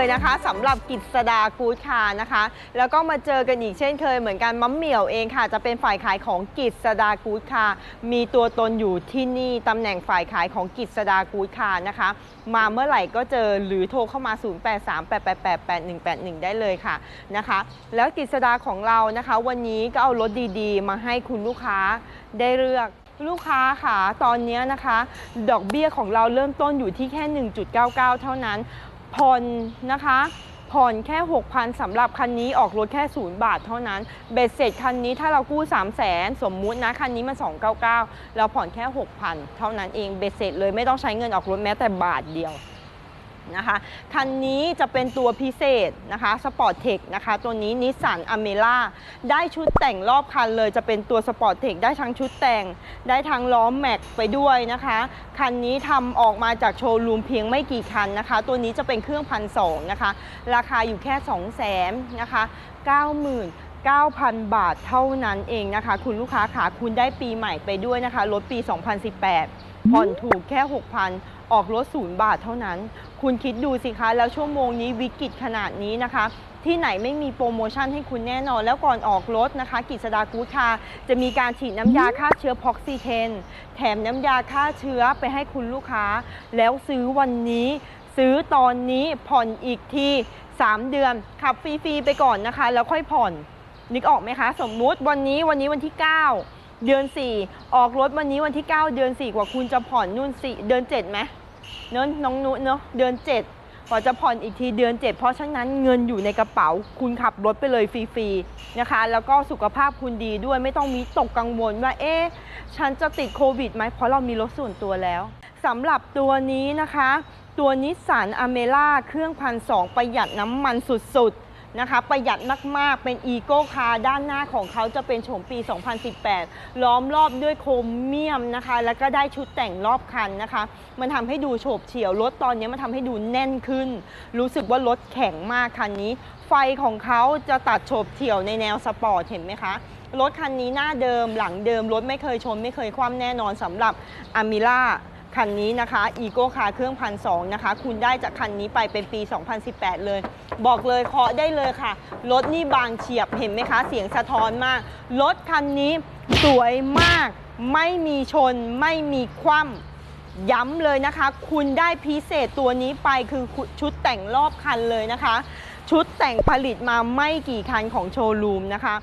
เช่นเคยนะคะสำหรับกิจสดากูดคาร์นะคะ แล้วก็มาเจอกันอีกเช่นเคยเหมือนกันมัมเหมี่ยวเองค่ะ จะเป็นฝ่ายขายของกิจสดากูดคาร์มีตัวตนอยู่ที่นี่ตำแหน่งฝ่ายขายของกิจสดากูดคาร์นะคะ มาเมื่อไหร่ก็เจอหรือโทรเข้ามา 0838888181 ได้เลยค่ะนะคะ แล้วกิจสดาของเรานะคะ วันนี้ก็เอารถดีๆ มาให้คุณลูกค้าได้เลือก ลูกค้าค่ะ ตอนนี้นะคะ ดอกเบี้ยของเราเริ่มต้นอยู่ที่แค่ 1.99 เท่านั้น ผ่อนนะคะผ่อนแค่ 6,000สำหรับคันนี้ออกรถแค่ 0 บาทเท่านั้น เบ็ดเสร็จคันนี้ถ้าเรากู้ 3 0 0แสนสมมุตินะ คันนี้มัน299 เราผ่อนแค่ 6,000 เท่านั้นเอง เบ็ดเสร็จเลยไม่ต้องใช้เงินออกรถแม้แต่บาทเดียว นะคะคันนี้จะเป็นตัวพิเศษนะคะสปอร์ตเทคนะคะตัวนี้นิสสันอเมล่าได้ชุดแต่งรอบคันเลยจะเป็นตัวสปอร์ตเทคได้ทั้งชุดแต่ง ได้ทั้งล้อมแม็กไปด้วยนะคะ คันนี้ทำออกมาจากโชว์รูมเพียงไม่กี่คันนะคะ ตัวนี้จะเป็นเครื่องพันสองนะคะ ราคาอยู่แค่2 0 0แสนนะคะ90,000 9,000 บาทเท่านั้นเองนะคะ คุณลูกค้าขาคุณได้ปีใหม่ไปด้วยนะคะรถปี 2018 ผ่อนถูกแค่ 6,000 ออกรถศูนย์บาทเท่านั้น คุณคิดดูสิคะ แล้วชั่วโมงนี้วิกฤตขนาดนี้นะคะ ที่ไหนไม่มีโปรโมชั่นให้คุณแน่นอน แล้วก่อนออกรถนะคะ กิจสดากู๊ดคาร์จะมีการฉีดน้ำยาฆ่าเชื้อพ็อกซีเทน แถมน้ำยาฆ่าเชื้อไปให้คุณลูกค้า แล้วซื้อวันนี้ ซื้อตอนนี้ผ่อนอีกที 3 เดือนขับฟรีๆไปก่อนนะคะ แล้วค่อยผ่อนนึกออกไหมคะ สมมุติวันนี้วันนี้วันที่ 9 เดือน 4 ออกรถวันนี้วันที่ 9 เดือน 4 กว่าคุณจะผ่อนนู่นสี่เดือน7ไหมเนอะน้องนุเนอะเดือน 7 กว่าจะผ่อนอีกทีเดือน 7 เพราะฉะนั้นเงินอยู่ในกระเป๋า คุณขับรถไปเลยฟรีๆนะคะ แล้วก็สุขภาพคุณดีด้วยไม่ต้องมีตกกังวลว่าเอ๊ะฉันจะติดโควิดไหมเพราะเรามีรถส่วนตัวแล้วสำหรับตัวนี้นะคะ ตัวนิสสันอเมล่าเครื่องพันสองประหยัดน้ำมันสุดๆ นะคะ ประหยัดมาก ๆ เป็นอีโก้คาร์ด้านหน้าของเขาจะเป็นโฉมปี 2018 ล้อมรอบด้วยโครเมียมนะคะ แล้วก็ได้ชุดแต่งรอบคันนะคะ มันทำให้ดูโฉบเฉี่ยวรถตอนนี้มันทำให้ดูแน่นขึ้น รู้สึกว่ารถแข็งมากคันนี้ ไฟของเขาจะตัดโฉบเฉี่ยวในแนวสปอร์ตเห็นไหมคะรถคันนี้หน้าเดิมหลังเดิม รถไม่เคยชนไม่เคยคว่ำแน่นอนสำหรับอามิล่า คันนี้นะคะอีโก้คาเครื่องพันสองนะคะ คุณได้จากคันนี้ไปเป็นปี 2018 เลย บอกเลยเคาะได้เลยค่ะ รถนี่บางเฉียบเห็นไหมคะ เสียงสะท้อนมาก รถคันนี้สวยมาก ไม่มีชน ไม่มีคว่ำย้ำเลยนะคะ คุณได้พิเศษตัวนี้ไปคือชุดแต่งรอบคันเลยนะคะ ชุดแต่งผลิตมาไม่กี่คันของโชว์รูมนะคะ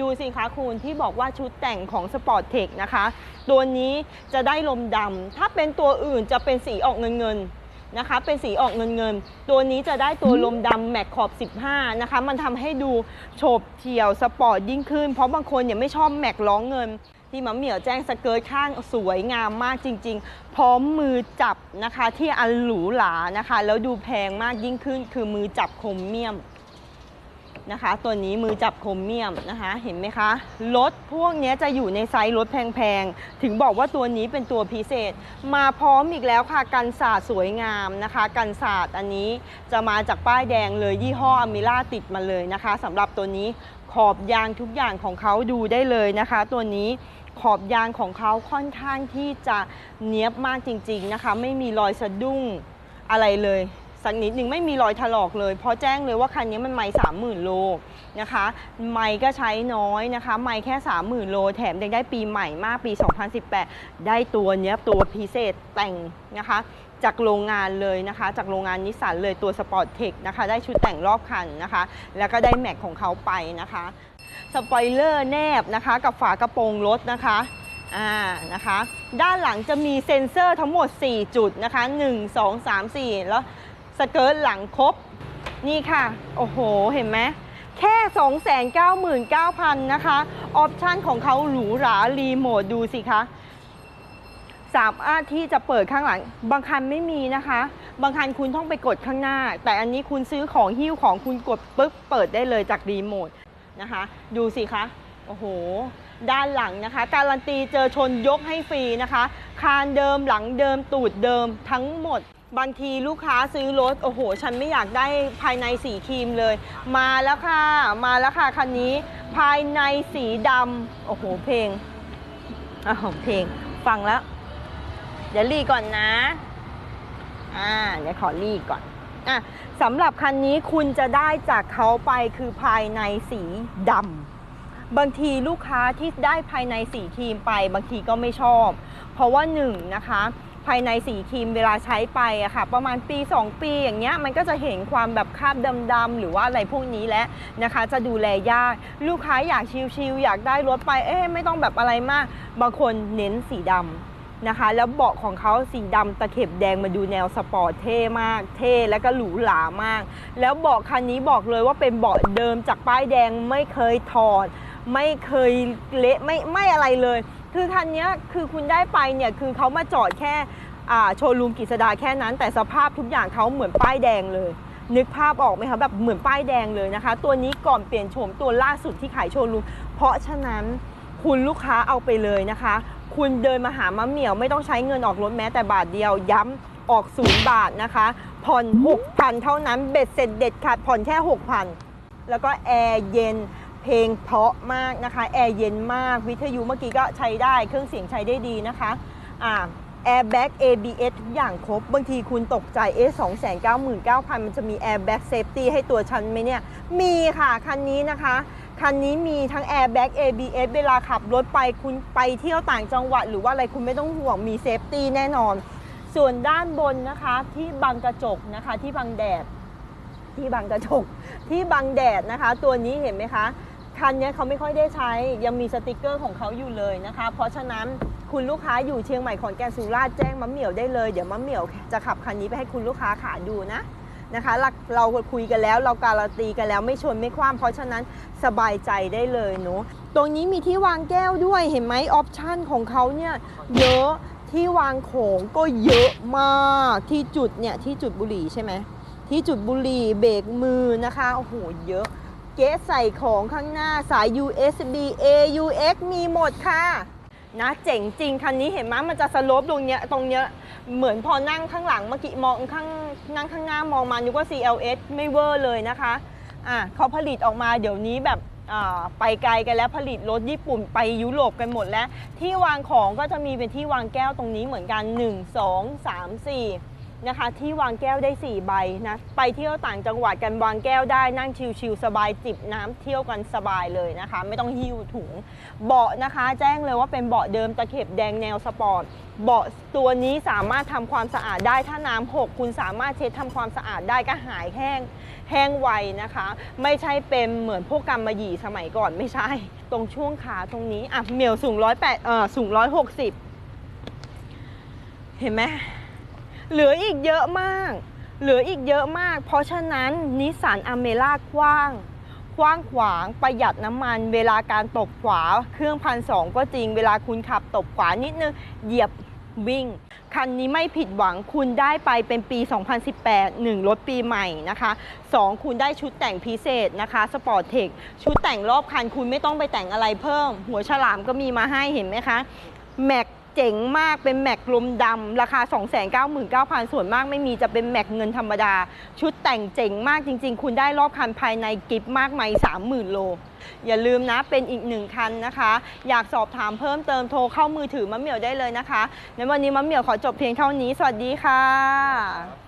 ดูสิคะคุณที่บอกว่าชุดแต่งของ Sport Tech นะคะ ตัวนี้จะได้ลมดำ ถ้าเป็นตัวอื่นจะเป็นสีออกเงินเงินนะคะ เป็นสีออกเงินเงิน ตัวนี้จะได้ตัวลมดำแม็กขอบ 15 นะคะ มันทำให้ดูโฉบเฉี่ยวสปอร์ตยิ่งขึ้น เพราะบางคนเนี่ยไม่ชอบแม็กล้องเงิน ที่หมะเหมี่ยวแจ้งสเกิร์ตข้างสวยงามมากจริง ๆ พร้อมมือจับนะคะที่อันหรูหรานะคะ แล้วดูแพงมากยิ่งขึ้นคือมือจับโครเมียม นะคะ ตัวนี้มือจับโครเมียมนะคะ เห็นไหมคะ รถพวกนี้จะอยู่ในไซส์รถแพงๆ ถึงบอกว่าตัวนี้เป็นตัวพิเศษ มาพร้อมอีกแล้วค่ะ กันศาสตร์สวยงามนะคะ กันศาสตร์อันนี้จะมาจากป้ายแดงเลยยี่ห้ออมิล่าติดมาเลยนะคะสำหรับตัวนี้ขอบยางทุกอย่างของเขาดูได้เลยนะคะ ตัวนี้ขอบยางของเขาค่อนข้างที่จะเนี้ยบมากจริง ๆนะคะ ไม่มีรอยสะดุ้งอะไรเลย สักนิดหนึ่งไม่มีรอยถลอกเลย เพราะแจ้งเลยว่าคันนี้มันไม่สามหมื่นโลนะคะ ไม่ก็ใช้น้อยนะคะ ไม่แค่30,000โล แถมยังได้ปีใหม่มากปี 2018 ได้ตัวเนี้ยตัวพิเศษแต่งนะคะจากโรงงานเลยนะคะ จากโรงงานนิสสันเลยตัวสปอร์ตเทคนะคะ ได้ชุดแต่งรอบคันนะคะ แล้วก็ได้แม็กของเขาไปนะคะ สปอยเลอร์แนบนะคะ กับฝากระโปรงรถนะคะ อ่า นะคะ ด้านหลังจะมีเซ็นเซอร์ทั้งหมด 4 จุดนะคะ 1 2 3 4 แล้ว สเกิร์ตหลังครบ นี่ค่ะ โอ้โห เห็นไหมแค่ 299,000 นะคะ ออปชันของเขาหรูหรารีโมทดูสิคะสามารถที่จะเปิดข้างหลัง บางคันไม่มีนะคะ บางคันคุณต้องไปกดข้างหน้า แต่อันนี้คุณซื้อของหิ้วของคุณกดปึ๊บเปิดได้เลยจากรีโมทนะคะ ดูสิคะ โอ้โห ด้านหลังนะคะ การันตีเจอชนยกให้ฟรีนะคะ คานเดิมหลังเดิมตูดเดิมทั้งหมด บางทีลูกค้าซื้อรถ โอ้โห ฉันไม่อยากได้ภายในสีครีมเลย มาแล้วค่ะ มาแล้วค่ะคันนี้ ภายในสีดำโอ้โห เพลงอ้าวเพลง ฟังแล้ว เดี๋ยวรีก่อนนะ อ่า เดี๋ยวขอรีก่อน อะสำหรับคันนี้คุณจะได้จากเขาไปคือภายในสีดำบางทีลูกค้าที่ได้ภายในสีครีมไป บางทีก็ไม่ชอบ เพราะว่าหนึ่งนะคะ ภายในสีครีมเวลาใช้ไปอะค่ะ ประมาณปี 2 ปีอย่างเงี้ยมันก็จะเห็นความแบบคราบดำๆหรือว่าอะไรพวกนี้แล้วนะคะ จะดูแลยาก ลูกค้าอยากชิลๆอยากได้รถไปเอ๊ะไม่ต้องแบบอะไรมาก บางคนเน้นสีดำนะคะ แล้วเบาะของเขาสีดำตะเข็บแดงมาดูแนวสปอร์ตเท่มาก เท่แล้วก็หรูหรามาก แล้วเบาะคันนี้บอกเลยว่าเป็นเบาะเดิมจากป้ายแดงไม่เคยถอดไม่เคยเละไม่ไม่อะไรเลย คือคันนี้คือคุณได้ไปเนี่ยคือเขามาจอดแค่อ่าโชว์รูมกิษดาแค่นั้น แต่สภาพทุกอย่างเขาเหมือนป้ายแดงเลย นึกภาพออกไหมคะแบบเหมือนป้ายแดงเลยนะคะ ตัวนี้ก่อนเปลี่ยนโฉมตัวล่าสุดที่ขายโชว์รูมเพราะฉะนั้นคุณลูกค้าเอาไปเลยนะคะ คุณเดินมาหามะเหมี่ยวไม่ต้องใช้เงินออกรถแม้แต่บาทเดียวย้ำออกศูนย์บาทนะคะผ่อน6,000เท่านั้นเบ็ดเสร็จเด็ดขาดผ่อนแค่6,000แล้วก็แอร์เย็น เพลงเพราะมากนะคะแอร์เย็นมากวิทยุเมื่อกี้ก็ใช้ได้เครื่องเสียงใช้ได้ดีนะคะอ่าแอร์แบ็ก ABS ทุกอย่างครบ บางทีคุณตกใจเอ๊ะ299,000มันจะมีแอร์แบ็กเซฟตี้ให้ตัวฉันไหมเนี่ย มีค่ะ คันนี้นะคะ คันนี้มีทั้ง Airbag ABS เวลาขับรถไปคุณไปเที่ยวต่างจังหวัด หรือว่าอะไรคุณไม่ต้องห่วงมีเซฟตี้แน่นอน ส่วนด้านบนนะคะที่บังกระจกนะคะที่บังแดด ที่บังกระจกที่บังแดดนะคะ ตัวนี้เห็นไหมคะ คันนี้เขาไม่ค่อยได้ใช้ ยังมีสติกเกอร์ของเขาอยู่เลยนะคะ เพราะฉะนั้นคุณลูกค้าอยู่เชียงใหม่ขอนแก่นสุราษฎร์แจ้งมะเหมี่ยวได้เลยเดี๋ยวมะเหมี่ยวจะขับคันนี้ไปให้คุณลูกค้าขาดูนะนะคะเราเราคุยกันแล้วเราการันตีกันแล้วไม่ชนไม่คว่ำเพราะฉะนั้นสบายใจได้เลยเนาะตรงนี้มีที่วางแก้วด้วยเห็นไหมออปชันของเขาเนี่ยเยอะที่วางของก็เยอะมากที่จุดเนี่ยที่จุดบุหรี่ใช่ไหมที่จุดบุหรี่เบรกมือนะคะโอ้โหเยอะ เก๊ใส่ของข้างหน้าสาย USB AUX มีหมดค่ะ นะเจ๋งจริงคันนี้เห็นไหมมันจะสโลปตรงเนี้ยตรงเนี้ยเหมือนพอนั่งข้างหลังเมื่อกี้มองข้างนั่งข้างหน้ามองมานึกว่า CLS ไม่เวอร์เลยนะคะอะเขาผลิตออกมาเดี๋ยวนี้แบบอ่าไปไกลกันแล้วผลิตรถญี่ปุ่นไปยุโรปกันหมดแล้ว ที่วางของก็จะมีเป็นที่วางแก้วตรงนี้เหมือนกัน 1 2 3 4 นะคะ ที่วางแก้วได้ 4 ใบนะ ไปเที่ยวต่างจังหวัดกันวางแก้วได้นั่งชิลๆสบายจิบน้ำเที่ยวกันสบายเลยนะคะ ไม่ต้องหิ้วถุง เบาะนะคะ แจ้งเลยว่าเป็นเบาะเดิมตะเข็บแดงแนวสปอร์ตเบาะตัวนี้สามารถทำความสะอาดได้ถ้าน้ำหกคุณสามารถเช็ดทำความสะอาดได้ก็หายแห้งแห้งไวนะคะ ไม่ใช่เป็นเหมือนพวกกำมะหยี่สมัยก่อนไม่ใช่ ตรงช่วงขาตรงนี้อะเหมียวสูงร้อยแปดเออสูงร้อยหกสิบเห็นไหม เหลืออีกเยอะมาก เหลืออีกเยอะมาก เพราะฉะนั้นนิสสันอเมร่ากว้าง กว้างขวางประหยัดน้ำมัน เวลาการตบขวา เครื่องพันสองก็จริง เวลาคุณขับตบขวานิดนึง เหยียบวิ่ง คันนี้ไม่ผิดหวังคุณได้ไปเป็นปี 2018 1 รถปีใหม่นะคะ 2 คุณได้ชุดแต่งพิเศษนะคะสปอร์ตเทคชุดแต่งรอบคันคุณไม่ต้องไปแต่งอะไรเพิ่ม หัวฉลามก็มีมาให้เห็นไหมคะแม็ก เจ๋งมากเป็นแม็กลมดำราคา 299,000 ส่วนมากไม่มีจะเป็นแม็กเงินธรรมดา ชุดแต่งเจ๋งมากจริง ๆ คุณได้รอบคันภายในกิฟต์มากมาย30,000 โล อย่าลืมนะเป็นอีกหนึ่งคันนะคะ อยากสอบถามเพิ่มเติมโทรเข้ามือถือมะเหมี่ยวได้เลยนะคะ ในวันนี้มะเหมี่ยวขอจบเพียงเท่านี้ สวัสดีค่ะ